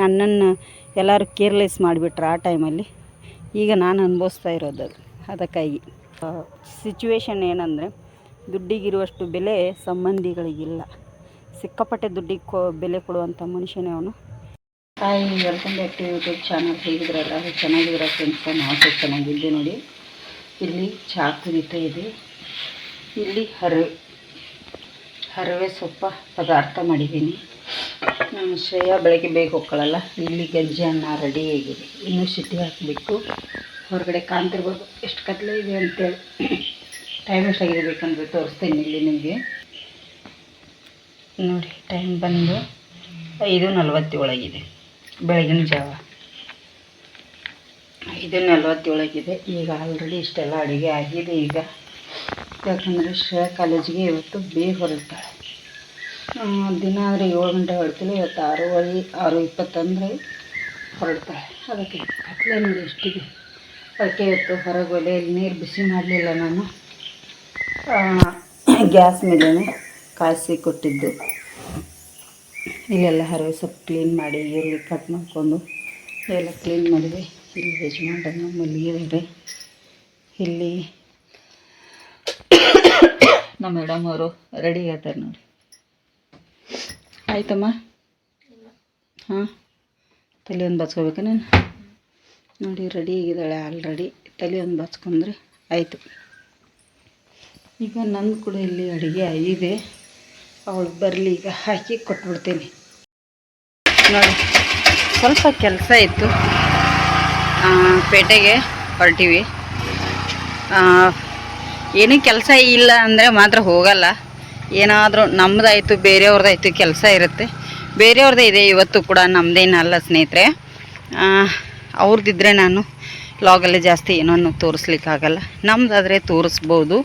ನನ್ನನ್ನು ಎಲ್ಲರೂ ಕೇರ್ಲೆಸ್ ಮಾಡಿಬಿಟ್ರು ಆ ಟೈಮಲ್ಲಿ. ಈಗ ನಾನು ಅನುಭವಿಸ್ತಾ ಇರೋದು ಅದು. ಅದಕ್ಕಾಗಿ. ಸಿಚುವೇಷನ್ ಏನಂದರೆ, ದುಡ್ಡಿಗಿರುವಷ್ಟು ಬೆಲೆ ಸಂಬಂಧಿಗಳಿಗಿಲ್ಲ. ಸಿಕ್ಕಾಪಟ್ಟೆ ದುಡ್ಡಿಗೆ ಕೊ, ಬೆಲೆ ಕೊಡುವಂಥ ಮನುಷ್ಯನೇ ಅವನು. Hi welcome back to YouTube channel ಹೇಗಿದ್ರಲ್ಲ ಚೆನ್ನಾಗಿದ್ರೆ ಫ್ರೆಂಡ್ಸ್ ನಾವು ಸ್ವಲ್ಪ ಚೆನ್ನಾಗಿದ್ದೆ ನೋಡಿ. ಇಲ್ಲಿ ಚಹಾ ಕುದೀತಾ ಇದೆ. ಇಲ್ಲಿ ಹರವೆ ಹರವೆ ಸೊಪ್ಪ ಪದಾರ್ಥ ಮಾಡಿದ್ದೀನಿ. ನಮ್ಮ ಶ್ರೇಯ ಬೆಳಗ್ಗೆ ಬೇಗ ಹೋಗ್ಕೊಳ್ಳಲ್ಲ ಇಲ್ಲಿ ಗಂಜಿ ಅನ್ನ ರೆಡಿ ಆಗಿದೆ. ಇನ್ನೂ ಸಿಟಿ ಹಾಕಬೇಕು ಹೊರಗಡೆ ಕಾಣ್ತಿರ್ಬೋದು. ಎಷ್ಟು ಕತ್ಲೆ ಇದೆ ಅಂತೇಳಿ. ಟೈಮ್ ಎಷ್ಟಾಗಿದೆ ಬೇಕಂದ್ರೆ ತೋರಿಸ್ತೀನಿ ಇಲ್ಲಿ ನಿಮಗೆ. ನೋಡಿ ಟೈಮ್ ಬಂದು ಐದು ನಲವತ್ತೇಳಾಗಿದೆ. ಬೆಳಗಿನ ಜಾವ. ಐದು ನಲವತ್ತೇಳಾಗಿದೆ. ಈಗ ಆಲ್ರೆಡಿ ಇಷ್ಟೆಲ್ಲ ಅಡುಗೆ ಆಗಿದೆ ಈಗ. ಯಾಕಂದರೆ ಶ್ರೇಯ ಕಾಲೇಜಿಗೆ ಇವತ್ತು ಬೇಗ ಹೊರಡ್ತಾಳೆ. ದಿನ ಆದರೆ ಏಳು ಗಂಟೆ ಹೊರಡ್ತಿಲ್ಲ, ಇವತ್ತು ಆರೂವರೆ, ಆರು ಇಪ್ಪತ್ತಂದರೆ ಹೊರಡ್ತಾಳೆ ಅದಕ್ಕೆ ಕತ್ಲೆ ನೋಡಿ ಎಷ್ಟಿದೆ. ಅದಕ್ಕೆ ಇವತ್ತು ಹೊರಗೆ ಒಲೆಯಲ್ಲಿ ನೀರು ಬಿಸಿ ಮಾಡಲಿಲ್ಲ ನಾನು. ಗ್ಯಾಸ್ ಮೇಲೇ ಕಾಯಿಸಿ ಕೊಟ್ಟಿದ್ದು. ಇಲ್ಲೆಲ್ಲ ಹರವೆ ಸ್ವಲ್ಪ ಕ್ಲೀನ್ ಮಾಡಿ, ಈರುಳ್ಳಿ ಕಟ್ ಮಾಡಿಕೊಂಡು ಎಲ್ಲ ಕ್ಲೀನ್ ಮಾಡಿದೆ. ಇಲ್ಲಿ ಯಜಮಾನ ಮಲ್ಲಿಗೆ ಇದೆ. ಇಲ್ಲಿ ನಮ್ಮ ಮೇಡಮ್ ಅವರು ರೆಡಿ ಆಗ್ತಾರೆ ನೋಡಿ. ಆಯ್ತಮ್ಮ? ಹಾಂ? ತಲೆ ಒಂದು ಬಚ್ಕೋಬೇಕಾ ನಾನು? ನೋಡಿ ರೆಡಿ ಆಗಿದ್ದಾಳೆ ಆಲ್ರೆಡಿ ತಲೆ ಒಂದು ಬಚ್ಕೊಂಡ್ರೆ ಆಯಿತು. ಈಗ ನನ್ನ ಕೂಡ ಇಲ್ಲಿ ಅಡುಗೆ ಆಗಿದೆ. ಅವಳು ಬರಲಿ, ಈಗ ಹಾಕಿ ಕೊಟ್ಬಿಡ್ತೀನಿ. ನೋಡಿ, ಸ್ವಲ್ಪ ಕೆಲಸ ಇತ್ತು. ಪೇಟೆಗೆ ಹೊರಟಿವಿ. ಏನೂ ಕೆಲಸ ಇಲ್ಲ ಅಂದರೆ ಮಾತ್ರ ಹೋಗಲ್ಲ. ಏನಾದರೂ ನಮ್ಮದಾಯಿತು ಬೇರೆಯವ್ರದ್ದಾಯಿತು ಕೆಲಸ ಇರುತ್ತೆ. ಬೇರೆಯವ್ರದ್ದೇ ಇದೆ ಇವತ್ತು ಕೂಡ ನಮ್ಮದೇನಲ್ಲ ಸ್ನೇಹಿತರೆ. ಆ, ಅವ್ರದ್ದಿದ್ರೆ ನಾನು ಲಾಗಲ್ಲಿ ಜಾಸ್ತಿ ಏನೋ ತೋರಿಸ್ಲಿಕ್ಕಾಗಲ್ಲ. ನಮ್ಮದಾದರೆ ತೋರಿಸ್ಬೋದು.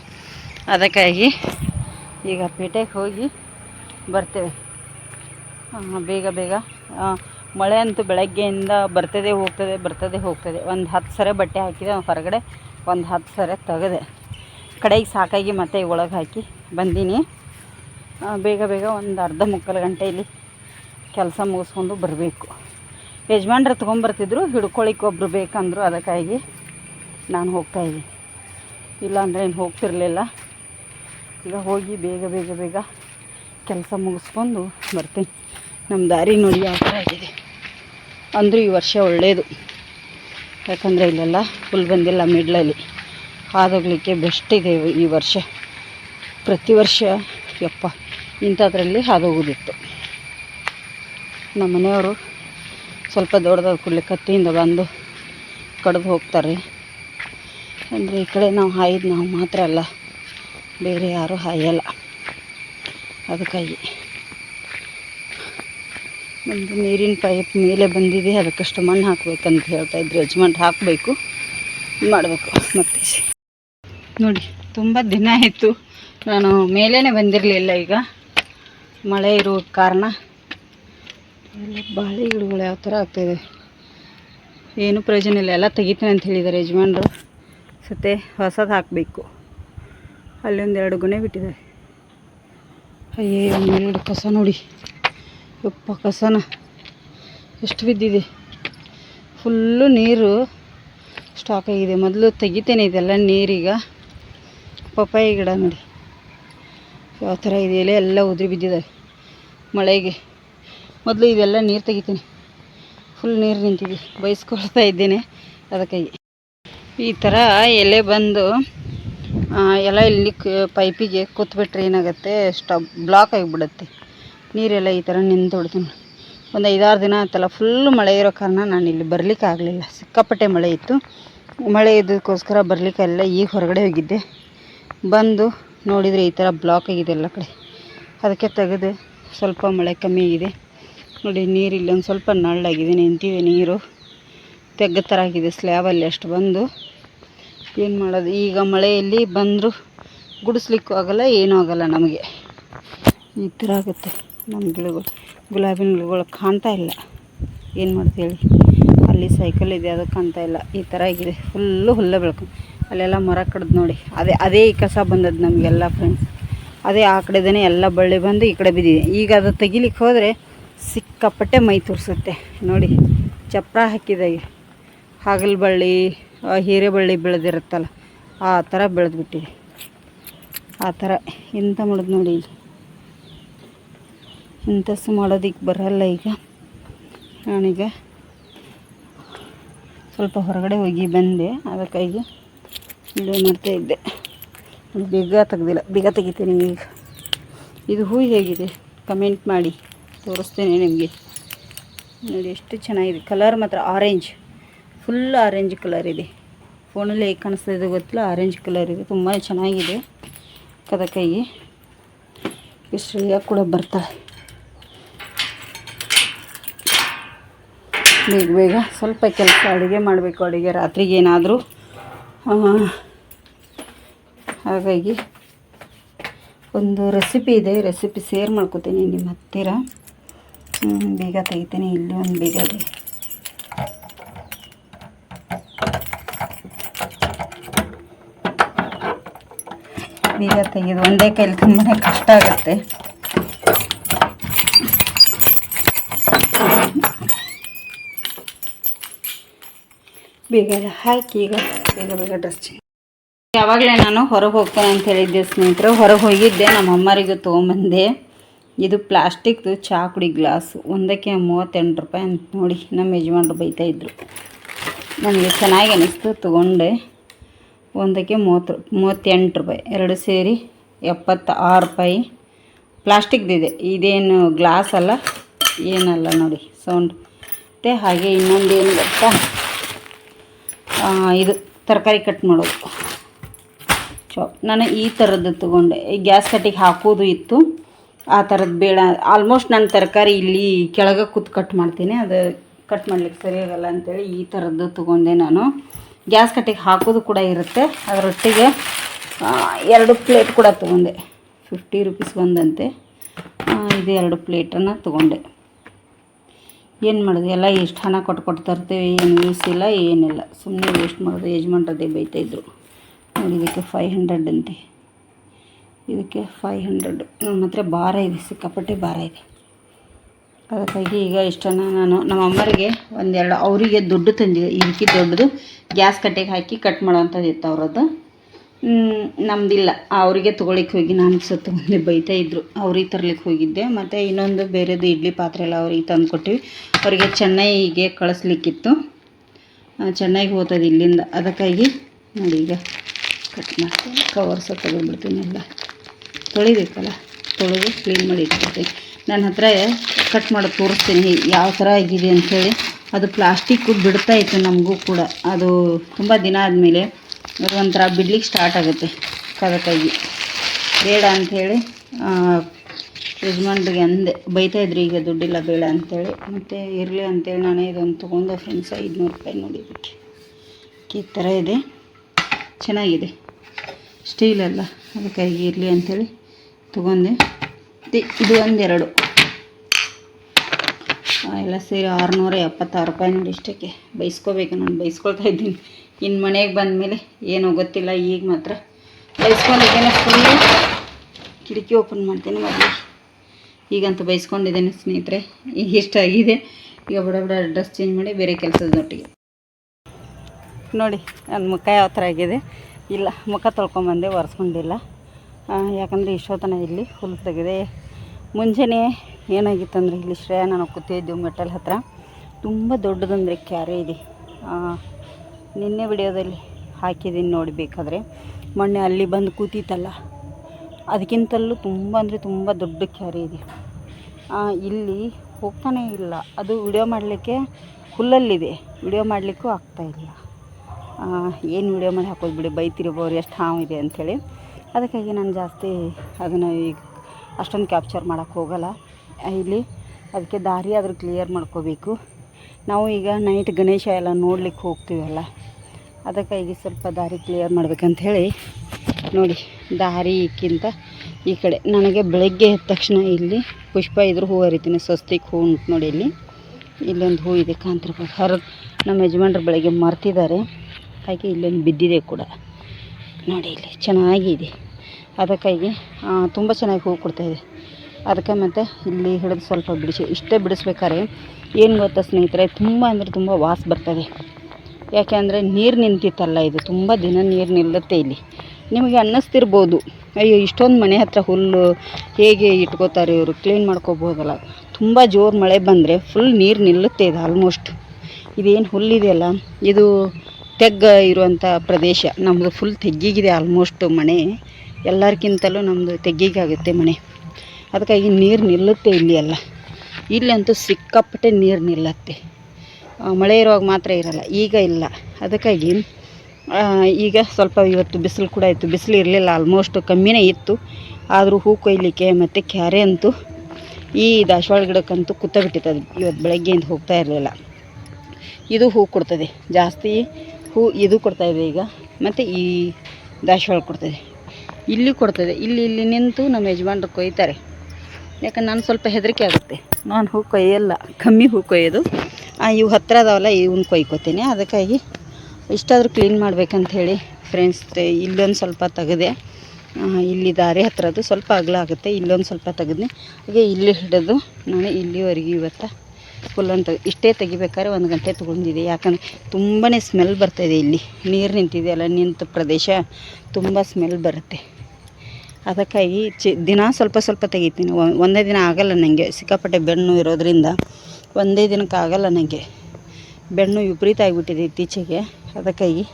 ಅದಕ್ಕಾಗಿ ಈಗ ಪೇಟೆಗೆ ಹೋಗಿ ಬರ್ತೇವೆ. ಬೇಗ ಬೇಗ. ಮಳೆ ಅಂತೂ ಬೆಳಗ್ಗೆಯಿಂದ ಬರ್ತದೆ ಹೋಗ್ತದೆ ಬರ್ತದೆ ಹೋಗ್ತದೆ. ಒಂದು ಹತ್ತು ಸರ ಬಟ್ಟೆ ಹಾಕಿದೆ ಹೊರಗಡೆ ಒಂದು ಹತ್ತು ಸರ ತೆಗೆದೆ. ಕಡೆಗೆ ಸಾಕಾಗಿ ಮತ್ತೆ ಒಳಗೆ ಹಾಕಿ ಬಂದೀನಿ. ಬೇಗ ಬೇಗ ಒಂದು ಅರ್ಧ ಮುಕ್ಕಾಲು ಗಂಟೆಯಲ್ಲಿ ಕೆಲಸ ಮುಗಿಸ್ಕೊಂಡು ಬರಬೇಕು. ಯಜಮಾನ್ರು ತೊಗೊಂಬರ್ತಿದ್ರು ಹಿಡ್ಕೊಳಿಕ್ಕೆ ಒಬ್ಬರು ಬೇಕಂದರು ಅದಕ್ಕಾಗಿ ನಾನು ಹೋಗ್ತಾಯಿದ್ದೀನಿ ಇಲ್ಲಾಂದರೆ ಏನು ಹೋಗ್ತಿರಲಿಲ್ಲ. ಈಗ ಹೋಗಿ ಬೇಗ ಬೇಗ ಬೇಗ ಕೆಲಸ ಮುಗಿಸ್ಕೊಂಡು ಬರ್ತೀನಿ. ನಮ್ಮ ದಾರಿ ನೋಡಿ ಯಾವ ಥರ ಆಗಿದೆ. ಅಂದರೂ ಈ ವರ್ಷ ಒಳ್ಳೆಯದು ಯಾಕಂದರೆ ಇಲ್ಲೆಲ್ಲ ಫುಲ್ ಬಂದಿಲ್ಲ ಮಿಡ್ಲಲ್ಲಿ ಹಾದೋಗ್ಲಿಕ್ಕೆ ಬೆಸ್ಟ್ ಇದೆ ಈ ವರ್ಷ. ಪ್ರತಿ ವರ್ಷ, ಯಪ್ಪ. ಇಂಥದ್ರಲ್ಲಿ ಹಾದೋಗೋದಿತ್ತು ನಮ್ಮ ಮನೆಯವರು ಸ್ವಲ್ಪ ದೊಡ್ಡದಾದ ಕೂಡಲೇ ಕತ್ತಿಯಿಂದ ಬಂದು ಕಡ್ದು ಹೋಗ್ತಾರೆ. ಅಂದರೆ ಈ ಕಡೆ ನಾವು ಹಾಯ್ದು ನಾವು ಮಾತ್ರ ಅಲ್ಲ, ಬೇರೆ ಯಾರು ಹಾಯಲ್ಲ. ಅದಕ್ಕಾಗಿ ನಮ್ಮದು ನೀರಿನ ಪೈಪ್ ಮೇಲೆ ಬಂದಿದೆ, ಅದಕ್ಕಷ್ಟು ಮಣ್ಣು ಹಾಕ್ಬೇಕಂತ ಹೇಳ್ತಾ ಇದ್ರು. ಯಜಮಾನ್ ಹಾಕಬೇಕು, ಮಾಡಬೇಕು. ಮತ್ತೆ ನೋಡಿ, ತುಂಬ ದಿನ ಆಯಿತು. ನಾನು ಮೇಲೇ ಬಂದಿರಲಿಲ್ಲ ಈಗ. ಮಳೆ ಇರೋ ಕಾರಣ ಎಲ್ಲ ಬಾಳೆ ಗಿಡಗಳು ಯಾವ ಥರ ಆಗ್ತಾಯಿದೆ ಏನು ಪ್ರಯೋಜನ ಇಲ್ಲ. ಎಲ್ಲ ತೆಗಿತೀನಿ ಅಂತ ಹೇಳಿದ್ದಾರೆ ಯಜಮಾನ್ರು. ಸತೆ ಹೊಸದು ಹಾಕಬೇಕು. ಅಲ್ಲಿ ಎರಡು ಗುಣೆ ಬಿಟ್ಟಿದ್ದಾರೆ. ಅಯ್ಯೋ ನೋಡಿ ಕಸ ನೋಡಿ. ಯಪ್ಪ, ಕಸನ ಎಷ್ಟು ಬಿದ್ದಿದೆ. ಫುಲ್ಲು ನೀರು ಸ್ಟಾಕ್ ಆಗಿದೆ. ಮೊದಲು ತೆಗಿತೇನೆ ಇದೆಲ್ಲ ನೀರೀಗ. ಪಪ್ಪಾಯಿ ಗಿಡ ನೋಡಿ. ಯಾವ ಥರ ಇದೆ, ಎಲೆ ಎಲ್ಲ ಉದುರಿ ಬಿದ್ದಿದ್ದಾವೆ ಮಳೆಗೆ. ಮೊದಲು ಇದೆಲ್ಲ ನೀರು ತೆಗಿತೀನಿ. ಫುಲ್ ನೀರು ನಿಂತಿದೆ. ಬಯಸ್ಕೊಳ್ತಾ ಇದ್ದೇನೆ ಅದಕ್ಕಾಗಿ ಈ ಥರ ಎಲೆ ಬಂದು ಎಲ್ಲ ಇಲ್ಲಿ ಪೈಪಿಗೆ ಕೂತ್ಬಿಟ್ರೆ ಏನಾಗುತ್ತೆ, ಸ್ಟಬ್, ಬ್ಲಾಕ್ ಆಗಿಬಿಡುತ್ತೆ. ನೀರೆಲ್ಲ ಈ ಥರ ನಿಂತು ಬಿಡ್ತೀನಿ ಒಂದು ಐದಾರು ದಿನ ಆಯ್ತಲ್ಲ ಫುಲ್ಲು ಮಳೆ ಇರೋ ಕಾರಣ ನಾನು ಇಲ್ಲಿ ಬರಲಿಕ್ಕೆ ಆಗಲಿಲ್ಲ. ಸಿಕ್ಕಾಪಟ್ಟೆ ಮಳೆ ಇತ್ತು. ಮಳೆ ಇದ್ದಕ್ಕೋಸ್ಕರ ಬರಲಿಕ್ಕೆಲ್ಲ ಈಗ ಹೊರಗಡೆ ಹೋಗಿದ್ದೆ. ಬಂದು ನೋಡಿದರೆ ಈ ಥರ ಬ್ಲಾಕ್ ಆಗಿದೆ ಎಲ್ಲ ಕಡೆ. ಅದಕ್ಕೆ ತೆಗೆದು ಸ್ವಲ್ಪ ಮಳೆ ಕಮ್ಮಿ ಆಗಿದೆ. ನೋಡಿ, ನೀರು ಒಂದು ಸ್ವಲ್ಪ ನಳ್ಳಾಗಿದೆ. ನಿಂತಿದೆ ನೀರು. ತೆಗ್ಗ ಥರ ಆಗಿದೆ. ಸ್ಲ್ಯಾಬಲ್ಲಿ ಅಷ್ಟು ಬಂದು ಏನು ಮಾಡೋದು? ಈಗ ಮಳೆಯಲ್ಲಿ ಬಂದರೂ ಗುಡಿಸ್ಲಿಕ್ಕೂ ಆಗೋಲ್ಲ, ಏನೂ ಆಗೋಲ್ಲ ನಮಗೆ. ಈ ಥರ ಆಗುತ್ತೆ. ನಮ್ಮ ಗಿಡಗಳು, ಗುಲಾಬಿನ ಗಿಡಗಳು ಕಾಣ್ತಾ ಇಲ್ಲ. ಏನು ಮಾಡ್ತೀವಿ ಅಲ್ಲಿ ಸೈಕಲ್ ಇದೆ, ಅದು ಕಾಣ್ತಾ ಇಲ್ಲ. ಈ ಥರ ಆಗಿದೆ. ಫುಲ್ಲು ಹುಲ್ಲ ಬೆಳ್ಕೊ ಅಲ್ಲೆಲ್ಲ ಮರ ಕಡ್ದು ನೋಡಿ. ಅದೇ ಅದೇ ಈ ಕಸ ಬಂದದ್ದು ನಮಗೆಲ್ಲ ಫ್ರೆಂಡ್ಸ್ ಅದೇ ಆ ಕಡೆದೇ ಎಲ್ಲ ಬಳ್ಳಿ ಬಂದು ಈ ಕಡೆ ಬಿದ್ದಿದೆ. ಈಗ ಅದು ತೆಗಿಲಿಕ್ಕೆ ಹೋದರೆ ಸಿಕ್ಕಾಪಟ್ಟೆ ಮೈ ತೋರಿಸುತ್ತೆ. ನೋಡಿ, ಚಪ್ರ ಹಾಕಿದಾಗೆ ಹಾಗಲ್ ಬಳ್ಳಿ ಹೀರೆ ಬಳ್ಳಿ ಬೆಳೆದಿರುತ್ತಲ್ಲ, ಆ ಥರ ಬೆಳೆದ್ಬಿಟ್ಟಿದೆ. ಆ ಥರ ಎಂತ ಮಾಡೋದು ನೋಡಿ ಈಗ. ಇಂಥಸು ಮಾಡೋದಕ್ಕೆ ಬರಲ್ಲ ಈಗ. ನಾನೀಗ ಸ್ವಲ್ಪ ಹೊರಗಡೆ ಹೋಗಿ ಬಂದೆ. ಅದಕ್ಕಾಗಿ ವಿಡಿಯೋ ಮಾಡ್ತಾ ಇದ್ದೆ. ಬೀಗ ತೆಗ್ದಿಲ್ಲ. ಬೀಗ ತೆಗಿತೀನಿ ಈಗ. ಇದು ಹೂ ಹೇಗಿದೆ? ಕಮೆಂಟ್ ಮಾಡಿ. ತೋರಿಸ್ತೇನೆ ನಿಮಗೆ. ನೋಡಿ, ಎಷ್ಟು ಚೆನ್ನಾಗಿದೆ. ಕಲರ್ ಮಾತ್ರ ಆರೆಂಜ್ ಫುಲ್ ಆರೆಂಜ್ ಕಲರ್ ಇದೆ. ಫೋನಲ್ಲಿ ಹೇಗೆ ಕಾಣಿಸ್ತಾ ಇದೆ ಗೊತ್ತಿಲ್ಲ? ಆರೆಂಜ್ ಕಲರ್ ಇದೆ. ತುಂಬ ಚೆನ್ನಾಗಿದೆ ಕದಕೈಗೆ. ಶ್ರೇಯ ಕೂಡ ಬರ್ತಾಳೆ. ಬೇಗ ಬೇಗ ಸ್ವಲ್ಪ ಕೆಲಸ ಅಡುಗೆ ಮಾಡಬೇಕು. ಅಡುಗೆ ರಾತ್ರಿಗೆ ಏನಾದರೂ ಹಾಗಾಗಿ ಒಂದು ರೆಸಿಪಿ ಇದೆ ರೆಸಿಪಿ ಶೇರ್ ಮಾಡ್ಕೋತೀನಿ ನಿಮ್ಮ ಹತ್ತಿರ. ಬೇಗ ತೆಗಿತೀನಿ, ಇಲ್ಲಿ ಒಂದು ಬೇಗ ಇದೆ. ಬೇಗ ತೆಗೆದು ಒಂದೇ ಕೈಲಿ ತುಂಬಾ ಕಷ್ಟ ಆಗುತ್ತೆ. ಬೀಗ ಹಾಕಿ ಈಗ. ಯಾವಾಗಲೇ ನಾನು ಹೊರಗೆ ಹೋಗ್ತೇನೆ ಅಂತ ಹೇಳಿದ್ದೆ ಸ್ನೇಹಿತರು, ಹೊರಗೆ ಹೋಗಿದ್ದೆ, ನಮ್ಮ ಅಮ್ಮರಿಗೆ ತೊಗೊಂಬಂದೆ. ಇದು ಪ್ಲಾಸ್ಟಿಕ್ದು ಚಹಾ ಕುಡಿ ಗ್ಲಾಸ್ ಒಂದಕ್ಕೆ ಮೂವತ್ತೆಂಟು ರೂಪಾಯಿ ಅಂತ ನೋಡಿ ನಮ್ಮ ಯಜಮಾನ್ರು ಬೈತಾ ಇದ್ರು. ನನಗೆ ಚೆನ್ನಾಗಿ ಅನ್ನಿಸ್ತು ತೊಗೊಂಡೆ. ಒಂದಕ್ಕೆ ಮೂವತ್ತು, ಮೂವತ್ತೆಂಟು ರೂಪಾಯಿ, ಎರಡು ಸೇರಿ ಎಪ್ಪತ್ತ ಆರು ರೂಪಾಯಿ ಪ್ಲಾಸ್ಟಿಕ್ದಿದೆ ಇದೇನು ಗ್ಲಾಸ್ ಅಲ್ಲ, ಏನಲ್ಲ ನೋಡಿ, ಸೌಂಡ್. ಮತ್ತು ಹಾಗೆ ಇನ್ನೊಂದು ಏನು ಗೊತ್ತಾ ಇದು. ತರಕಾರಿ ಕಟ್ ಮಾಡೋದು. ಚೊ, ನಾನು ಈ ಥರದ್ದು ತೊಗೊಂಡೆ. ಗ್ಯಾಸ್ ಕಟ್ಟಿಗೆ ಹಾಕೋದು ಇತ್ತು. ಆ ಥರದ್ದು ಬೇಡ ಆಲ್ಮೋಸ್ಟ್ ನಾನು ತರಕಾರಿ ಇಲ್ಲಿ ಕೆಳಗೆ ಕೂತ್ ಕಟ್ ಮಾಡ್ತೀನಿ. ಅದು ಕಟ್ ಮಾಡ್ಲಿಕ್ಕೆ ಸರಿಯಾಗಲ್ಲ ಅಂತೇಳಿ ಈ ಥರದ್ದು ತೊಗೊಂಡೆ ನಾನು. ಗ್ಯಾಸ್ ಕಟ್ಟಿಗೆ ಹಾಕೋದು ಕೂಡ ಇರುತ್ತೆ. ಅದರೊಟ್ಟಿಗೆ ಎರಡು ಪ್ಲೇಟ್ ಕೂಡ ತೊಗೊಂಡೆ. ಫಿಫ್ಟಿ ರುಪೀಸ್ ಒಂದಂತೆ ಇದು ಎರಡು ಪ್ಲೇಟನ್ನು ತೊಗೊಂಡೆ. ಏನು ಮಾಡೋದು? ಎಲ್ಲ ಎಷ್ಟು ಹಣ ಕೊಟ್ಟು ಕೊಟ್ಟು ತರ್ತೇವೆ? ಏನು ಯೂಸ್ ಇಲ್ಲ, ಏನಿಲ್ಲ. ಸುಮ್ಮನೆ ವೇಸ್ಟ್ ಮಾಡೋದು. ಯಜಮಾನ್ರದೇ ಬೈತಾಯಿದ್ರು ನೋಡಿ, ಇದಕ್ಕೆ ಫೈವ್ ಹಂಡ್ರೆಡ್ ಅಂತೆ. ಇದಕ್ಕೆ ಫೈವ್ ಹಂಡ್ರೆಡ್ ನಮ್ಮ ಹತ್ರ ಭಾರ ಇದೆ, ಸಿಕ್ಕಾಪಟ್ಟೆ ಭಾರ ಇದೆ. ಅದಕ್ಕಾಗಿ ಈಗ ಇಷ್ಟನ ನಾನು ನಮ್ಮ ಅಮ್ಮರಿಗೆ ಒಂದೆರಡು, ಅವರಿಗೆ ದುಡ್ಡು ತಂದಿದೆ. ಇದಕ್ಕೆ ದೊಡ್ಡದು ಗ್ಯಾಸ್ ಕಟ್ಟೆಗೆ ಹಾಕಿ ಕಟ್ ಮಾಡೋವಂಥದ್ದು ಇತ್ತು ಅವ್ರದ್ದು. ಮ್, ನಮ್ದಿಲ್ಲ. ಅವರಿಗೆ ತೊಗೊಳಿಕ್ಕೆ ಹೋಗಿ ನಾನು ಸತ್ತು ತೊಗೊಂಡೆ ಬೈತಾ ಇದ್ದರು ಅವ್ರಿಗೆ ತರ್ಲಿಕ್ಕೆ ಹೋಗಿದ್ದೆ. ಮತ್ತು ಇನ್ನೊಂದು ಬೇರೆದು ಇಡ್ಲಿ ಪಾತ್ರೆ ಎಲ್ಲ ಅವ್ರಿಗೆ ತಂದು ಕೊಟ್ಟಿವಿ. ಅವರಿಗೆ ಚೆನ್ನೈಗೆ ಕಳಿಸ್ಲಿಕ್ಕಿತ್ತು. ಚೆನ್ನಾಗಿ ಹೋಗ್ತದೆ ಇಲ್ಲಿಂದ. ಅದಕ್ಕಾಗಿ ನೋಡಿ ಈಗ ಕಟ್ ಮಾಡ್ತೀನಿ. ಕವರ್ಸ ತೊಗೊಂಡ್ಬಿಡ್ತೀನಿ ಎಲ್ಲ. ತೊಳಿಬೇಕಲ್ಲ? ತೊಳೆದು ಕ್ಲೀನ್ ಮಾಡಿ ಇಟ್ಬಿಡ್ತೀನಿ. ನನ್ನ ಹತ್ರ ಕಟ್ ಮಾಡಿ ತೋರಿಸ್ತೀನಿ. ಯಾವ ಥರ ಆಗಿದೆ ಅಂಥೇಳಿ ಅದು ಪ್ಲಾಸ್ಟಿಕ್ಕು ಬಿಡ್ತಾ ಇತ್ತು ನಮಗೂ ಕೂಡ. ಅದು ತುಂಬ ದಿನ ಆದಮೇಲೆ ಅದು ಒಂಥರ ಬಿಡ್ಲಿಕ್ಕೆ ಸ್ಟಾರ್ಟ್ ಆಗುತ್ತೆ ಕದಕಾಗಿ ಬೇಡ ಅಂಥೇಳಿ ಯಜಮಾನ್ರಿಗೆ ಅಂದೆ, ಬೈತಾ ಇದ್ರು, ಈಗ ದುಡ್ಡಿಲ್ಲ, ಬೇಡ ಅಂಥೇಳಿ. ಮತ್ತು ಇರಲಿ ಅಂತೇಳಿ ನಾನೇ ಇದೊಂದು ತೊಗೊಂಡೆ ಫ್ರೆಂಡ್ಸ್ ಐದುನೂರು ರೂಪಾಯಿ ನೋಡಿ ಇದಕ್ಕೆ. ಈ ಥರ ಇದೆ. ಚೆನ್ನಾಗಿದೆ. ಸ್ಟೀಲ್ ಅಲ್ಲ. ಅದಕ್ಕಾಗಿ ಇರಲಿ ಅಂಥೇಳಿ ತೊಗೊಂಡೆ. ಮತ್ತು ಇದು ಒಂದೆರಡು. ಎಲ್ಲ ಸೇರಿ ಆರುನೂರ ಎಪ್ಪತ್ತಾರು ರೂಪಾಯಿ ನೋಡಿ ಇಷ್ಟಕ್ಕೆ. ಬೈಸ್ಕೋಬೇಕು, ನಾನು ಬೈಸ್ಕೊಳ್ತಾ ಇದ್ದೀನಿ. ಇನ್ನು ಮನೆಗೆ ಬಂದಮೇಲೆ ಏನೋ ಗೊತ್ತಿಲ್ಲ, ಈಗ ಮಾತ್ರ ಬೈಸ್ಕೊಂಡಿದ್ದೇನೆ ಫುಲ್ಲು ಕಿಟಕಿ ಓಪನ್ ಮಾಡ್ತೀನಿ ಮೊದಲು ಈಗಂತೂ ಬೈಸ್ಕೊಂಡಿದ್ದೇನೆ ಸ್ನೇಹಿತರೆ, ಈಗ ಇಷ್ಟ ಆಗಿದೆ. ಈಗ ಬಡ ಬಡ ಡ್ರೆಸ್ ಚೇಂಜ್ ಮಾಡಿ ಬೇರೆ ಕೆಲಸದೊಟ್ಟಿಗೆ. ನೋಡಿ ನನ್ನ ಮುಖ ಯಾವ ಥರ ಆಗಿದೆ. ಇಲ್ಲ, ಮುಖ ತೊಳ್ಕೊಂಬಂದೆ, ಒರೆಸ್ಕೊಂಡಿಲ್ಲ. ಯಾಕಂದರೆ ಇಷ್ಟೋತನ ಇಲ್ಲಿ ಫುಲ್ ತೆಗೆದೆ. ಮುಂಜಾನೆ ಏನಾಗಿತ್ತಂದರೆ ಇಲ್ಲಿ ಶ್ರೇಯ ನಾನು ಕೂತಿದ್ದೆವು ಮೆಟಲ್ ಹತ್ರ. ತುಂಬ ದೊಡ್ಡದಂದರೆ ಕ್ಯಾರೆ ಇದೆ. ನಿನ್ನೆ ವಿಡಿಯೋದಲ್ಲಿ ಹಾಕಿದ್ದೀನಿ ನೋಡಿ ಬೇಕಾದರೆ. ಮೊನ್ನೆ ಅಲ್ಲಿ ಬಂದು ಕೂತಿತ್ತಲ್ಲ, ಅದಕ್ಕಿಂತಲೂ ತುಂಬ ಅಂದರೆ ತುಂಬ ದೊಡ್ಡ ಕ್ಯಾರಿ ಇದೆ. ಇಲ್ಲಿ ಹೋಗ್ತಾನೇ ಇಲ್ಲ. ಅದು ವಿಡಿಯೋ ಮಾಡಲಿಕ್ಕೆ ಹುಲ್ಲಲ್ಲಿದೆ. ವಿಡಿಯೋ ಮಾಡಲಿಕ್ಕೂ ಆಗ್ತಾಯಿಲ್ಲ ಏನು ವಿಡಿಯೋ ಮಾಡಿ ಹಾಕೋದು ಬಿಡಿ ಬೈತಿರ್ಬೋರು ಎಷ್ಟು ಹಾವಿದೆ ಅಂಥೇಳಿ. ಅದಕ್ಕಾಗಿ ನಾನು ಜಾಸ್ತಿ ಅದನ್ನು ಈಗ ಅಷ್ಟೊಂದು ಕ್ಯಾಪ್ಚರ್ ಮಾಡೋಕ್ಕೆ ಹೋಗಲ್ಲ. ಇಲ್ಲಿ ಅದಕ್ಕೆ ದಾರಿ ಆದರೂ ಕ್ಲಿಯರ್ ಮಾಡ್ಕೋಬೇಕು. ನಾವು ಈಗ ನೈಟ್ ಗಣೇಶ ಎಲ್ಲ ನೋಡ್ಲಿಕ್ಕೆ ಹೋಗ್ತೀವಲ್ಲ ಅದಕ್ಕಾಗಿ ಸ್ವಲ್ಪ ದಾರಿ ಕ್ಲಿಯರ್ ಮಾಡ್ಬೇಕಂತ ಹೇಳಿ ನೋಡಿ ದಾರಿಕ್ಕಿಂತ ಈ ಕಡೆ. ನನಗೆ ಬೆಳಗ್ಗೆ ಎದ್ದ ತಕ್ಷಣ ಇಲ್ಲಿ ಪುಷ್ಪ ಇದ್ರ ಹೂ ಹರಿತೀನಿ ಸ್ವಸ್ತಿಕ್ ಹೂ ಉಂಟು ನೋಡಿ ಇಲ್ಲಿ. ಇಲ್ಲೊಂದು ಹೂ ಇದೆ ಕಾಂತಿರ್ಬೋದು ಹರ, ನಮ್ಮ ಯಜಮಾನ್ರು ಬೆಳಗ್ಗೆ ಮರ್ತಿದ್ದಾರೆ. ಹಾಗೆ ಇಲ್ಲೊಂದು ಬಿದ್ದಿದೆ ಕೂಡ. ನೋಡಿ ಇಲ್ಲಿ ಚೆನ್ನಾಗಿದೆ. ಅದಕ್ಕಾಗಿ ತುಂಬ ಚೆನ್ನಾಗಿ ಹೂ ಇದೆ. ಅದಕ್ಕೆ ಮತ್ತು ಇಲ್ಲಿ ಹಿಡಿದು ಸ್ವಲ್ಪ ಬಿಡಿಸಿ, ಇಷ್ಟೇ ಬಿಡಿಸ್ಬೇಕಾದ್ರೆ ಏನು ಗೊತ್ತಾ ಸ್ನೇಹಿತರೆ, ತುಂಬ ಅಂದರೆ ತುಂಬ ವಾಸ ಬರ್ತದೆ. ಯಾಕೆ ಅಂದರೆ ನೀರು ನಿಂತಿತ್ತಲ್ಲ, ಇದು ತುಂಬ ದಿನ ನೀರು ನಿಲ್ಲುತ್ತೆ ಇಲ್ಲಿ. ನಿಮಗೆ ಅನ್ನಿಸ್ತಿರ್ಬೋದು. ಅಯ್ಯೋ, ಇಷ್ಟೊಂದು ಮನೆ ಹತ್ರ ಹುಲ್ಲು ಹೇಗೆ ಇಟ್ಕೋತಾರೆ ಇವರು ಕ್ಲೀನ್ ಮಾಡ್ಕೋಬೋದಲ್ಲ. ತುಂಬ ಜೋರು ಮಳೆ ಬಂದರೆ ಫುಲ್ ನೀರು ನಿಲ್ಲುತ್ತೆ ಇದು ಆಲ್ಮೋಸ್ಟ್ ಇದೇನು ಹುಲ್ಲಿದೆಯಲ್ಲ, ಇದು ತೆಗ್ಗ ಇರುವಂಥ ಪ್ರದೇಶ. ನಮ್ಮದು ಫುಲ್ ತೆಗ್ಗಿಗಿದೆ ಆಲ್ಮೋಸ್ಟ್ ಮನೆ. ಎಲ್ಲರಿಗಿಂತಲೂ ನಮ್ಮದು ತೆಗ್ಗಿಗಾಗುತ್ತೆ ಮನೆ. ಅದಕ್ಕಾಗಿ ನೀರು ನಿಲ್ಲುತ್ತೆ ಇಲ್ಲಿ ಎಲ್ಲ. ಇಲ್ಲಂತೂ ಸಿಕ್ಕಾಪಟ್ಟೆ ನೀರು ನಿಲ್ಲುತ್ತೆ. ಮಳೆ ಇರುವಾಗ ಮಾತ್ರ ಇರಲ್ಲ, ಈಗ ಇಲ್ಲ. ಅದಕ್ಕಾಗಿ ಈಗ ಸ್ವಲ್ಪ ಇವತ್ತು ಬಿಸಿಲು ಕೂಡ ಇತ್ತು. ಬಿಸಿಲು ಇರಲಿಲ್ಲ ಆಲ್ಮೋಸ್ಟ್ ಕಮ್ಮಿನೇ ಇತ್ತು. ಆದರೂ ಹೂ ಕೊಯ್ಲಿಕ್ಕೆ ಮತ್ತು ಕ್ಯಾರೆ ಅಂತೂ ಈ ದಾಸವಾಳ ಗಿಡಕ್ಕಂತೂ ಕುತ್ತ ಅದು ಇವತ್ತು ಬೆಳಗ್ಗೆಯಿಂದ ಹೋಗ್ತಾ ಇರಲಿಲ್ಲ. ಇದು ಹೂ ಕೊಡ್ತದೆ. ಜಾಸ್ತಿ ಹೂ ಇದು ಕೊಡ್ತಾಯಿದೆ ಈಗ. ಮತ್ತು ಈ ದಾಸವಾಳ ಕೊಡ್ತದೆ. ಇಲ್ಲಿ ಕೊಡ್ತದೆ. ಇಲ್ಲಿ ಇಲ್ಲಿ ನಿಂತು ನಮ್ಮ ಯಜಮಾನ್ರು ಕೊಯ್ತಾರೆ. ಯಾಕಂದ್ರೆ ನಾನು ಸ್ವಲ್ಪ ಹೆದರಿಕೆ ಆಗುತ್ತೆ. ನಾನು ಹೂ ಕೊಯ್ಯಲ್ಲ. ಕಮ್ಮಿ ಹೂ ಕೊಯ್ಯೋದು. ಇವು ಹತ್ತಿರ ಅದಾವಲ್ಲ ಇವನ್ನ ಕೊಯ್ಕೋತೀನಿ. ಅದಕ್ಕಾಗಿ ಇಷ್ಟಾದರೂ ಕ್ಲೀನ್ ಮಾಡ್ಬೇಕಂತ ಹೇಳಿ ಫ್ರೆಂಡ್ಸ್ ಇಲ್ಲೊಂದು ಸ್ವಲ್ಪ ತೆಗೆದೆ. ಇಲ್ಲಿ ದಾರಿ ಹತ್ರದ್ದು ಸ್ವಲ್ಪ ಅಗಲ ಆಗುತ್ತೆ, ಇಲ್ಲೊಂದು ಸ್ವಲ್ಪ ತೆಗೆದ್ನಿ. ಹಾಗೆ ಇಲ್ಲಿ ಹಿಡಿದು ನಾನು ಇಲ್ಲಿವರೆಗೆ ಇವತ್ತು ಫುಲ್ಲೊಂದು ಅಂತ ಇಷ್ಟೇ ತೆಗಿಬೇಕಾದ್ರೆ ಒಂದು ಗಂಟೆ ತೊಗೊಂಡಿದೆ ಯಾಕಂದರೆ ತುಂಬಾ ಸ್ಮೆಲ್ ಬರ್ತಾಯಿದೆ ಇಲ್ಲಿ. ನೀರು ನಿಂತಿದೆಯಲ್ಲ ನಿಂತ ಪ್ರದೇಶ ತುಂಬ ಸ್ಮೆಲ್ ಬರುತ್ತೆ. ಅದಕ್ಕಾಗಿ ಚಿ, ದಿನ ಸ್ವಲ್ಪ ಸ್ವಲ್ಪ ತೆಗಿತೀನಿ. ಒಂದೇ ದಿನ ಆಗಲ್ಲ ನನಗೆ ಸಿಕ್ಕಾಪಟ್ಟೆ ಬೆನ್ನು ಇರೋದ್ರಿಂದ ಒಂದೇ ದಿನಕ್ಕೆ ಆಗೋಲ್ಲ ನನಗೆ. ಬೆನ್ನು ವಿಪರೀತ ಆಗಿಬಿಟ್ಟಿದೆ ಇತ್ತೀಚೆಗೆ, ಅದಕ್ಕಾಗಿ.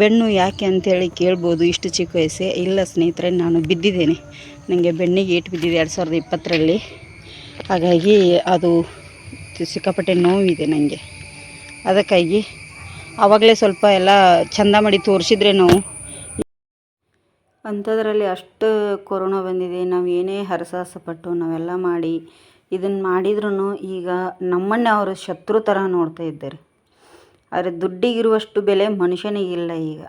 ಬೆನ್ನು ಯಾಕೆ ಅಂಥೇಳಿ ಕೇಳ್ಬೋದು ಇಷ್ಟು ಚಿಕ್ಕ ವಯಸ್ಸೇ. ಇಲ್ಲ ಸ್ನೇಹಿತರೆ, ನಾನು ಬಿದ್ದಿದ್ದೇನೆ. ನನಗೆ ಬೆನ್ನಿಗೆ ಏಟು ಬಿದ್ದಿದೆ ಎರಡು ಸಾವಿರದ ಇಪ್ಪತ್ತರಲ್ಲಿ. ಹಾಗಾಗಿ ಅದು ಸಿಕ್ಕಾಪಟ್ಟೆ ನೋವಿದೆ ನನಗೆ. ಅದಕ್ಕಾಗಿ ಆವಾಗಲೇ ಸ್ವಲ್ಪ ಎಲ್ಲ ಚಂದ ಮಾಡಿ ತೋರಿಸಿದ್ರೆ ನಾವು. ಅಂಥದ್ರಲ್ಲಿ ಅಷ್ಟು ಕೊರೋನಾ ಬಂದಿದೆ. ನಾವು ಏನೇ ಹರಸಾಹಸಪಟ್ಟು ನಾವೆಲ್ಲ ಮಾಡಿ ಇದನ್ನು ಮಾಡಿದ್ರೂ ಈಗ ನಮ್ಮನ್ನೇ ಅವರು ಶತ್ರು ಥರ ನೋಡ್ತಾ ಇದ್ದಾರೆ. ಆದರೆ ದುಡ್ಡಿಗಿರುವಷ್ಟು ಬೆಲೆ ಮನುಷ್ಯನಿಗಿಲ್ಲ ಈಗ.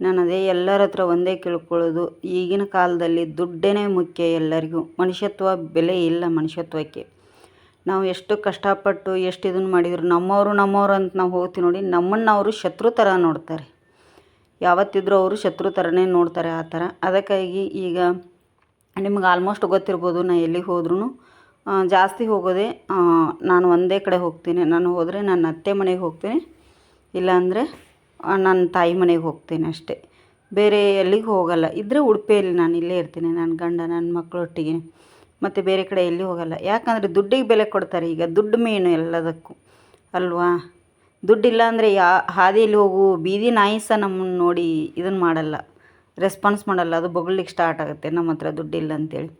ನಾನು ಅದೇ ಎಲ್ಲರ ಹತ್ರ ಒಂದೇ ಕೇಳ್ಕೊಳ್ಳೋದು, ಈಗಿನ ಕಾಲದಲ್ಲಿ ದುಡ್ಡೇ ಮುಖ್ಯ ಎಲ್ಲರಿಗೂ. ಮನುಷ್ಯತ್ವ ಬೆಲೆ ಇಲ್ಲ ಮನುಷ್ಯತ್ವಕ್ಕೆ. ನಾವು ಎಷ್ಟು ಕಷ್ಟಪಟ್ಟು ಎಷ್ಟು ಇದನ್ನು ಮಾಡಿದ್ರು ನಮ್ಮವರು ನಮ್ಮವರು ಅಂತ ನಾವು ಹೋಗ್ತೀವಿ ನೋಡಿ ನಮ್ಮನ್ನು ಅವರು ಶತ್ರು ಥರ ನೋಡ್ತಾರೆ. ಯಾವತ್ತಿದ್ರೂ ಅವರು ಶತ್ರು ಥರನೇ ನೋಡ್ತಾರೆ ಆ ಥರ ಅದಕ್ಕಾಗಿ ಈಗ ನಿಮ್ಗೆ ಆಲ್ಮೋಸ್ಟ್ ಗೊತ್ತಿರ್ಬೋದು ನಾ ಎಲ್ಲಿಗೆ ಹೋದ್ರೂ ಜಾಸ್ತಿ ಹೋಗೋದೇ ನಾನು ಒಂದೇ ಕಡೆ ಹೋಗ್ತೀನಿ. ನಾನು ಹೋದರೆ ನನ್ನ ಅತ್ತೆ ಮನೆಗೆ ಹೋಗ್ತೀನಿ. ಇಲ್ಲಾಂದರೆ ನನ್ನ ತಾಯಿ ಮನೆಗೆ ಹೋಗ್ತೀನಿ ಅಷ್ಟೇ. ಬೇರೆ ಎಲ್ಲಿಗೆ ಹೋಗಲ್ಲ. ಇದ್ದರೆ ಉಡುಪಿಯಲ್ಲಿ ನಾನು ಇಲ್ಲೇ ಇರ್ತೀನಿ, ನನ್ನ ಗಂಡ, ನನ್ನ ಮಕ್ಕಳೊಟ್ಟಿಗೆ ಮತ್ತು ಬೇರೆ ಕಡೆ ಎಲ್ಲಿ ಹೋಗಲ್ಲ. ಯಾಕಂದರೆ ದುಡ್ಡಿಗೆ ಬೆಲೆ ಕೊಡ್ತಾರೆ ಈಗ. ದುಡ್ಡು ಮೇನು ಎಲ್ಲದಕ್ಕೂ. ಅಲ್ವಾ? ದುಡ್ಡಿಲ್ಲ ಅಂದರೆ ಯಾ, ಹಾದಿಯಲ್ಲಿ ಹೋಗು, ಬೀದಿ ನಾಯಿ ಸಹ ನಮ್ಮನ್ನು ನೋಡಿ ಇದನ್ನು ಮಾಡಲ್ಲ. ರೆಸ್ಪಾನ್ಸ್ ಮಾಡಲ್ಲ. ಅದು ಬೊಗಳ್ಲಿಕ್ಕೆ ಸ್ಟಾರ್ಟ್ ಆಗುತ್ತೆ. ನಮ್ಮ ಹತ್ರ ದುಡ್ಡಿಲ್ಲ ಅಂತೇಳಿ.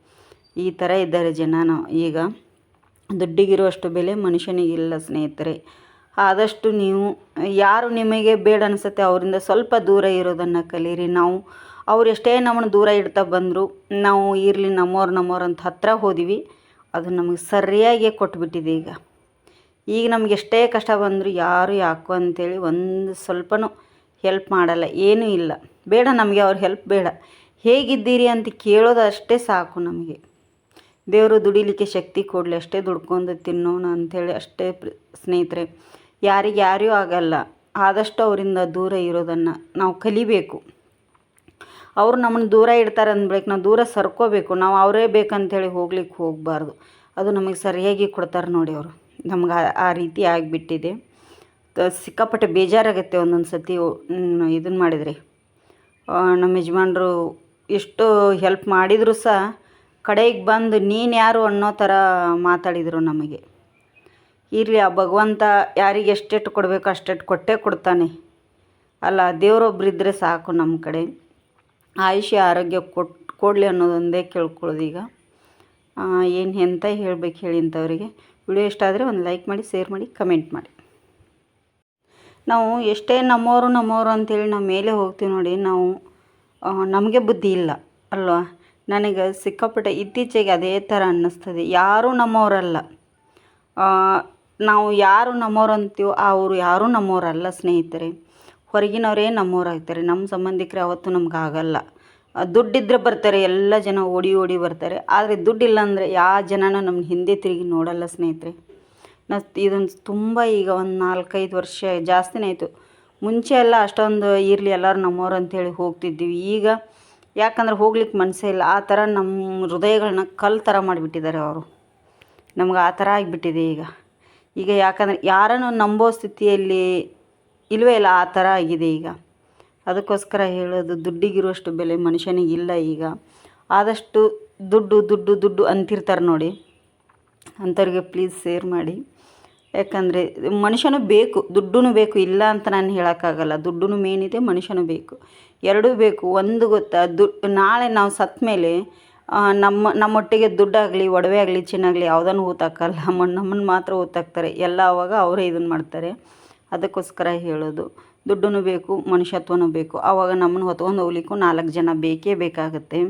ಈ ಥರ ಇದ್ದಾರೆ ಜನನು. ಈಗ ದುಡ್ಡಿಗಿರುವಷ್ಟು ಬೆಲೆ ಮನುಷ್ಯನಿಗಿಲ್ಲ ಸ್ನೇಹಿತರೆ. ಆದಷ್ಟು ನೀವು, ಯಾರು ನಿಮಗೆ ಬೇಡ ಅನಿಸುತ್ತೆ ಅವರಿಂದ ಸ್ವಲ್ಪ ದೂರ ಇರೋದನ್ನು ಕಲೀರಿ. ನಾವು, ಅವ್ರು ಎಷ್ಟೇ ನಮ್ಮನ್ನು ದೂರ ಇಡ್ತಾ ಬಂದರು, ನಾವು ಇರಲಿ ನಮ್ಮವ್ರು ನಮ್ಮವ್ರು ಅಂತ ಹತ್ತಿರ ಹೋದಿವಿ. ಅದು ನಮಗೆ ಸರಿಯಾಗಿ ಕೊಟ್ಬಿಟ್ಟಿದೆ ಈಗ. ಈಗ ನಮ್ಗೆ ಎಷ್ಟೇ ಕಷ್ಟ ಬಂದರೂ ಯಾರು ಯಾಕೋ ಅಂತೇಳಿ ಒಂದು ಸ್ವಲ್ಪನೂ ಹೆಲ್ಪ್ ಮಾಡಲ್ಲ, ಏನೂ ಇಲ್ಲ. ಬೇಡ ನಮಗೆ ಅವ್ರ ಹೆಲ್ಪ್ ಬೇಡ. ಹೇಗಿದ್ದೀರಿ ಅಂತ ಕೇಳೋದು ಅಷ್ಟೇ ಸಾಕು ನಮಗೆ. ದೇವರು ದುಡಿಲಿಕ್ಕೆ ಶಕ್ತಿ ಕೊಡಲಿ, ಅಷ್ಟೇ ದುಡ್ಕೊಂಡು ತಿನ್ನೋಣ ಅಂಥೇಳಿ ಅಷ್ಟೇ ಸ್ನೇಹಿತರೆ. ಯಾರಿಗೆ ಯಾರೂ ಆಗಲ್ಲ. ಆದಷ್ಟು ಅವರಿಂದ ದೂರ ಇರೋದನ್ನು ನಾವು ಕಲಿಬೇಕು. ಅವರು ನಮ್ಮನ್ನು ದೂರ ಇಡ್ತಾರೆ ಅಂದ್ಬೇಕು ನಾವು ದೂರ ಸರ್ಕೋಬೇಕು. ನಾವು ಅವರೇ ಬೇಕಂತೇಳಿ ಹೋಗ್ಲಿಕ್ಕೆ ಹೋಗಬಾರ್ದು. ಅದು ನಮಗೆ ಸರಿಯಾಗಿ ಕೊಡ್ತಾರೆ ನೋಡಿ ಅವರು. ನಮ್ಗೆ ಆ- ರೀತಿ ಆಗಿಬಿಟ್ಟಿದೆ. ಸಿಕ್ಕಾಪಟ್ಟೆ ಬೇಜಾರಾಗುತ್ತೆ ಒಂದೊಂದು ಸತಿ ಇದನ್ನು ಮಾಡಿದರೆ. ನಮ್ಮ ಯಜಮಾನ್ರು ಎಷ್ಟು ಹೆಲ್ಪ್ ಮಾಡಿದರೂ ಸಹ ಕಡೆಗೆ ಬಂದು ನೀನು ಯಾರು ಅನ್ನೋ ಥರ ಮಾತಾಡಿದರು ನಮಗೆ. ಇರಲಿ, ಆ ಭಗವಂತ ಯಾರಿಗೆ ಎಷ್ಟೆಷ್ಟು ಕೊಡಬೇಕು ಅಷ್ಟೆಷ್ಟು ಕೊಟ್ಟೇ ಕೊಡ್ತಾನೆ. ಅಲ್ಲ ದೇವರೊಬ್ಬರಿದ್ದರೆ ಸಾಕು ನಮ್ಮ ಕಡೆ. ಆಯುಷ್ಯ, ಆರೋಗ್ಯ ಕೊಟ್ಟು ಕೊಡಲಿ ಅನ್ನೋದೊಂದೇ ಕೇಳ್ಕೊಳ್ಳೋದು ಈಗ. ಏನು ಎಂತ ಹೇಳಬೇಕು ಹೇಳಿ ಇಂಥವ್ರಿಗೆ ವಿಡಿಯೋ ಇಷ್ಟ ಆದರೆ ಒಂದು ಲೈಕ್ ಮಾಡಿ, ಶೇರ್ ಮಾಡಿ, ಕಮೆಂಟ್ ಮಾಡಿ. ನಾವು ಎಷ್ಟೇ ನಮ್ಮವರು ನಮ್ಮವರು ಅಂತೇಳಿ ನಾವು ಮೇಲೆ ಹೋಗ್ತೀವಿ ನೋಡಿ, ನಾವು ನಮಗೆ ಬುದ್ಧಿ ಇಲ್ಲ, ಅಲ್ವಾ? ನನಗೆ ಸಿಕ್ಕಾಪಟ್ಟೆ ಇತ್ತೀಚೆಗೆ ಅದೇ ಥರ ಅನ್ನಿಸ್ತದೆ. ಯಾರೂ ನಮ್ಮವರಲ್ಲ. ನಾವು ಯಾರು ನಮ್ಮವ್ರು ಅಂತೀವೋ ಅವರು ಯಾರೂ ನಮ್ಮವರಲ್ಲ ಸ್ನೇಹಿತರೆ. ಹೊರಗಿನವರೇ ನಮ್ಮವರಾಗ್ತಾರೆ. ನಮ್ಮ ಸಂಬಂಧಿಕರು ಅವತ್ತು ನಮ್ಗೆ ಆಗಲ್ಲ ಆ, ದುಡ್ಡಿದ್ರೆ ಬರ್ತಾರೆ. ಎಲ್ಲ ಜನ ಓಡಿ ಓಡಿ ಬರ್ತಾರೆ. ಆದರೆ ದುಡ್ಡಿಲ್ಲ ಅಂದರೆ ಯಾವ ಜನನ ನಮ್ಮ ಹಿಂದೆ ತಿರುಗಿ ನೋಡಲ್ಲ ಸ್ನೇಹಿತರೆ. ನಾ ಇದೊಂದು ತುಂಬ ಈಗ ಒಂದು ನಾಲ್ಕೈದು ವರ್ಷ ಜಾಸ್ತಿನೇ ಆಯಿತು. ಮುಂಚೆ ಎಲ್ಲ ಅಷ್ಟೊಂದು ಇರಲಿ ಎಲ್ಲರೂ ನಮ್ಮವ್ರು ಅಂಥೇಳಿ ಹೋಗ್ತಿದ್ವಿ. ಈಗ ಯಾಕಂದ್ರೆ ಹೋಗ್ಲಿಕ್ಕೆ ಮನಸ್ಸೇ ಇಲ್ಲ. ಆ ಥರ ನಮ್ಮ ಹೃದಯಗಳನ್ನ ಕಲ್ಲು ಥರ ಮಾಡಿಬಿಟ್ಟಿದ್ದಾರೆ ಅವರು. ನಮ್ಗೆ ಆ ಥರ ಆಗಿಬಿಟ್ಟಿದೆ ಈಗ. ಈಗ ಯಾಕಂದರೆ ಯಾರನ್ನು ನಂಬೋ ಸ್ಥಿತಿಯಲ್ಲಿ ಇಲ್ಲವೇ ಇಲ್ಲ, ಆ ಥರ ಆಗಿದೆ ಈಗ. ಅದಕ್ಕೋಸ್ಕರ ಹೇಳೋದು, ದುಡ್ಡಿಗಿರುವಷ್ಟು ಬೆಲೆ ಮನುಷ್ಯನಿಗಿಲ್ಲ ಈಗ. ಆದಷ್ಟು ದುಡ್ಡು ದುಡ್ಡು ದುಡ್ಡು ಅಂತಿರ್ತಾರೆ ನೋಡಿ. ಅಂಥವ್ರಿಗೆ ಪ್ಲೀಸ್ ಶೇರ್ ಮಾಡಿ. ಯಾಕಂದರೆ ಮನುಷ್ಯನೂ ಬೇಕು ದುಡ್ಡು ಬೇಕು. ಇಲ್ಲ ಅಂತ ನಾನು ಹೇಳೋಕ್ಕಾಗಲ್ಲ. ದುಡ್ಡು ಮೇನಿದೆ ಮನುಷ್ಯನೂ ಮನುಷ್ಯನು ಬೇಕು. ಎರಡೂ ಬೇಕು, ಒಂದು ಗೊತ್ತಾ? ದು, ನಾಳೆ ನಾವು ಸತ್ತ ಮೇಲೆ ನಮ್ಮ, ನಮ್ಮೊಟ್ಟಿಗೆ ದುಡ್ಡಾಗಲಿ ಒಡವೆ ಆಗಲಿ ಚಿನ್ನಾಗಲಿ ಯಾವುದನ್ನು ಊತಾಕಲ್ಲ ಮಣ್ಣು ನಮ್ಮನ್ನು ಮಾತ್ರ ಊತಾಕ್ತಾರೆ ಎಲ್ಲ ಅವಾಗ ಅವರೇ ಇದನ್ನು ಮಾಡ್ತಾರೆ. ಅದಕ್ಕೋಸ್ಕರ ಹೇಳೋದು. ದುಡ್ಡೂ ಬೇಕು, ಮನುಷ್ಯತ್ವನೂ ಬೇಕು. ಆವಾಗ ನಮ್ಮನ್ನು ಹೊತ್ಕೊಂಡು ಹೋಗ್ಲಿಕ್ಕೂ ನಾಲ್ಕು ಜನ ಬೇಕೇ ಬೇಕಾಗುತ್ತೆ.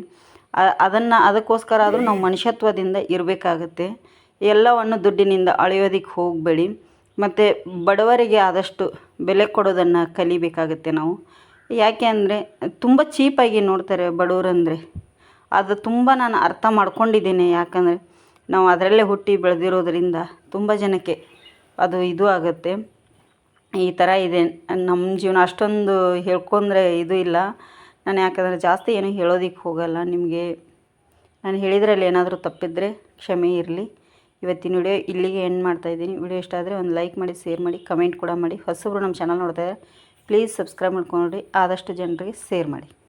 ಅದನ್ನು, ಅದಕ್ಕೋಸ್ಕರ ಆದರೂ ನಾವು ಮನುಷ್ಯತ್ವದಿಂದ ಇರಬೇಕಾಗತ್ತೆ. ಎಲ್ಲವನ್ನು ದುಡ್ಡಿನಿಂದ ಅಳೆಯೋದಕ್ಕೆ ಹೋಗಬೇಡಿ. ಮತ್ತು ಬಡವರಿಗೆ ಆದಷ್ಟು ಬೆಲೆ ಕೊಡೋದನ್ನು ಕಲಿಬೇಕಾಗುತ್ತೆ ನಾವು. ಯಾಕೆ ಅಂದರೆ ತುಂಬ ಚೀಪಾಗಿ ನೋಡ್ತಾರೆ ಬಡವರಂದರೆ. ಅದು ತುಂಬ ನಾನು ಅರ್ಥ ಮಾಡ್ಕೊಂಡಿದ್ದೀನಿ ಯಾಕಂದರೆ ನಾವು ಅದರಲ್ಲೇ ಹುಟ್ಟಿ ಬೆಳೆದಿರೋದ್ರಿಂದ ತುಂಬ ಜನಕ್ಕೆ ಅದು ಇದು ಆಗುತ್ತೆ. ಈ ಥರ ಇದೆ. ನಮ್ಮ ಜೀವನ ಅಷ್ಟೊಂದು ಹೇಳ್ಕೊಂಡ್ರೆ ಇದು ಇಲ್ಲ. ನಾನು ಯಾಕಂದರೆ ಜಾಸ್ತಿ ಏನು ಹೇಳೋದಕ್ಕೆ ಹೋಗಲ್ಲ ನಿಮಗೆ. ನಾನು ಹೇಳಿದ್ರಲ್ಲಿ ಏನಾದರೂ ತಪ್ಪಿದ್ರೆ ಕ್ಷಮೆ ಇರಲಿ. ಇವತ್ತಿನ ವಿಡಿಯೋ ಇಲ್ಲಿಗೆ ಎಂಡ್ ಮಾಡ್ತಾಯಿದ್ದೀನಿ ವಿಡಿಯೋ ಇಷ್ಟ ಆದರೆ ಒಂದು ಲೈಕ್ ಮಾಡಿ ಶೇರ್ ಮಾಡಿ ಕಮೆಂಟ್ ಕೂಡ ಮಾಡಿ. ಹೊಸಬ್ರು ನಮ್ಮ ಚಾನಲ್ ನೋಡ್ತಾ ಪ್ಲೀಸ್ ಸಬ್ಸ್ಕ್ರೈಬ್ ಮಾಡ್ಕೊಂಡು ಆದಷ್ಟು ಜನರಿಗೆ ಶೇರ್ ಮಾಡಿ.